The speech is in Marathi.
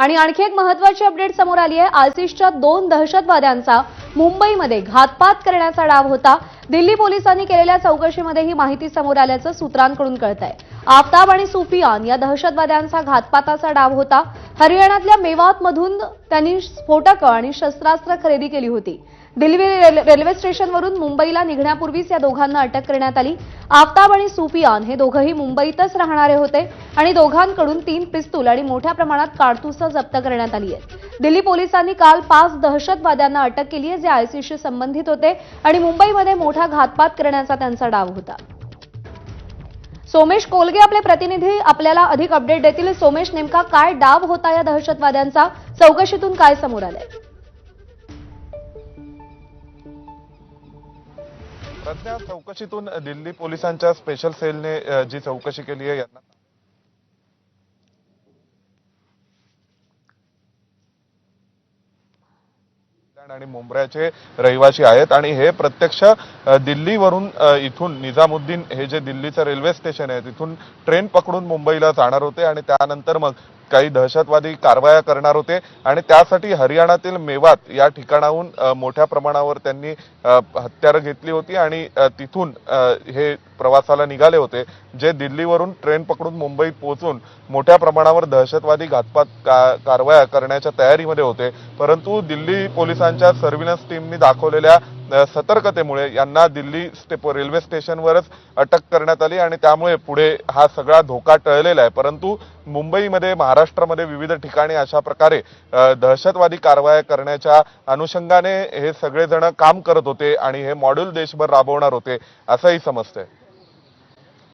आणि आणखी एक महत्वाची अपडेट समोर आली आहे. आसिसच्या दोन दहशतवाद्यांचा मुंबईमध्ये घातपात करण्याचा डाव होता. दिल्ली पोलिसांनी केलेल्या चौकशीमध्ये ही माहिती समोर आल्याचं सूत्रांकडून कळत आहे आफताब आणि सुफियान या दहशतवाद्यांचा घातपाताचा डाव होता. हरियाणातल्या मेवातमधून त्यांनी स्फोटकं आणि शस्त्रास्त्र खरेदी केली होती. दिल्ली रेल्वे स्टेशनवरून मुंबईला निघण्यापूर्वीच या दोघांना अटक करण्यात आली. आफताब आणि सुफियान हे दोघंही मुंबईतच राहणारे होते आणि दोघांकडून तीन पिस्तूल आणि मोठ्या प्रमाणात काडतुसं जप्त करण्यात आली आहेत. दिल्ली पोलिसांनी काल पाच दहशतवाद्यांना अटक केली आहे जे आयसीशी संबंधित होते आणि मुंबईमध्ये मोठा घातपात करण्याचा त्यांचा डाव होता. सोमेश कोलगे आपले प्रतिनिधी आपल्याला अधिक अपडेट देतील. सोमेश नेमका काय डाव होता या दहशतवाद्यांचा? चौकशीतून काय समोर आलंय? प्रज्ञा चौकशीतून दिल्ली पोलिसांच्या स्पेशल सेलने जी चौकशी केली आहे यांना आणि मुंबऱ्याचे रहिवासी आहेत. आणि हे प्रत्यक्ष दिल्लीवरून इथून निजामुद्दीन हे जे दिल्लीचं रेल्वे स्टेशन आहे तिथून ट्रेन पकडून मुंबईला जाणार होते. आणि त्यानंतर मग काही दहशतवादी कारवाया करणार होते आणि त्यासाठी हरियाणातील मेवात या ठिकाणाहून मोठ्या प्रमाणावर त्यांनी हत्यारं घेतली होती आणि तिथून हे प्रवासाला निघाले होते जे दिल्लीवरून ट्रेन पकडून मुंबईत पोहोचून मोठ्या प्रमाणावर दहशतवादी घातपात का- कारवाया करण्याच्या तयारीमध्ये होते. परंतु दिल्ली पोलिसांच्या सर्व्हिलन्स टीमनी दाखवलेल्या सतर्कतेमुळे यांना दिल्ली रेल्वे स्टेशनवरच अटक करण्यात आली आणि त्यामुळे पुढे हा सगळा धोका टळलेला आहे. परंतु मुंबईमध्ये महाराष्ट्रामध्ये विविध ठिकाणी अशा प्रकारे दहशतवादी कारवाया करण्याच्या अनुषंगाने हे सगळेजण काम करत होते आणि हे मॉड्यूल देशभर राबवणार होते असंही समजतंय.